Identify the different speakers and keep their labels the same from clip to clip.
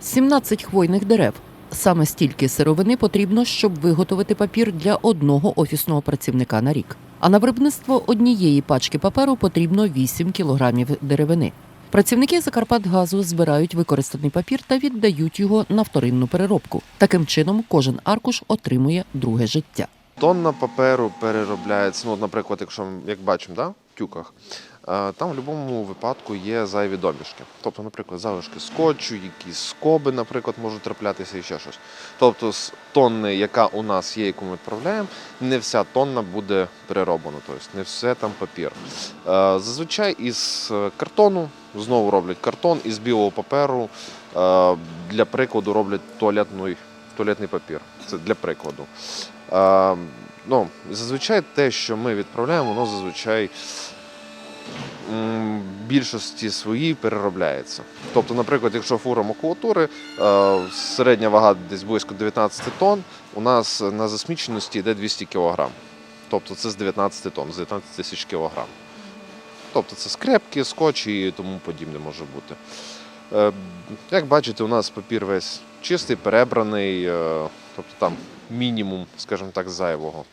Speaker 1: 17 хвойних дерев. Саме стільки сировини потрібно, щоб виготовити папір для одного офісного працівника на рік. А на виробництво однієї пачки паперу потрібно 8 кілограмів деревини. Працівники Закарпатгазу збирають використаний папір та віддають його на вторинну переробку. Таким чином, кожен аркуш отримує друге життя.
Speaker 2: Тонна паперу переробляється. Ну, наприклад, якщо як бачимо, да, в тюках, там в будь-якому випадку є зайві домішки. Тобто, наприклад, залишки скотчу, якісь скоби, наприклад, можуть траплятися і ще щось. Тобто, з тонни, яка у нас є, яку ми відправляємо, не вся тонна буде перероблена, тобто не все там папір. Е, Зазвичай із е, картону знову роблять картон, із білого паперу е, для прикладу роблять туалетний, туалетний папір. Це для прикладу. Е, ну, зазвичай те, що ми відправляємо, воно зазвичай більшості своїй переробляється. Тобто, наприклад, якщо фура макулатури, е, середня вага десь близько 19 тонн, у нас на засміченості йде 200 кг. Тобто це з 19 тонн, з 19 тисяч кілограм. Тобто це скрепки, скотч і тому подібне може бути. Е, Як бачите, у нас папір весь чистий, перебраний, е, тобто там мінімум, скажімо так, зайвого.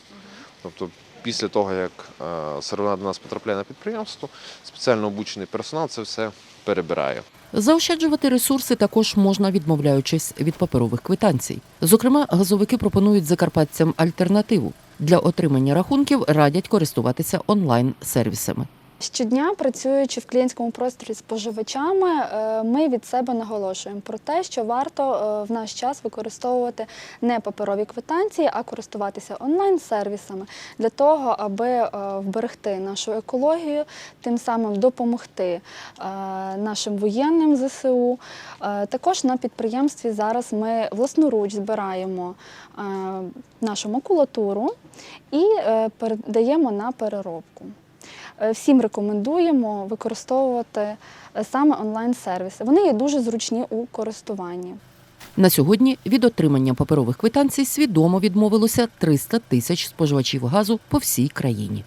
Speaker 2: Тобто після того, як е, сировина до нас потрапляє на підприємство, спеціально обучений персонал це все перебирає.
Speaker 1: Заощаджувати ресурси також можна, відмовляючись від паперових квитанцій. Зокрема, газовики пропонують закарпатцям альтернативу для отримання рахунків радять користуватися онлайн-сервісами.
Speaker 3: Щодня, працюючи в клієнтському просторі з споживачами, е, ми від себе наголошуємо про те, що варто е, в наш час використовувати не паперові квитанції, а користуватися онлайн-сервісами для того, аби е, вберегти нашу екологію, тим самим допомогти нашим воєнним ЗСУ. Також на підприємстві зараз ми власноруч збираємо нашу макулатуру і передаємо на переробку. Е, Всім рекомендуємо використовувати е, саме онлайн-сервіси. Вони є дуже зручні у користуванні.
Speaker 1: На сьогодні від отримання паперових квитанцій свідомо відмовилося 300 тисяч споживачів газу по всій країні.